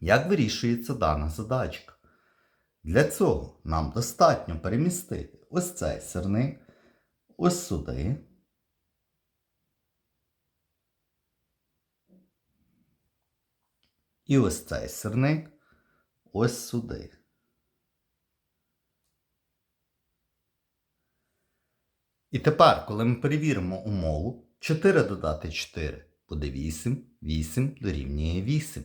Як вирішується дана задачка? Для цього нам достатньо перемістити ось цей сирник ось сюди. І ось цей сирник ось сюди. І тепер, коли ми перевіримо умову, 4 додати 4 буде 8, 8 дорівнює 8.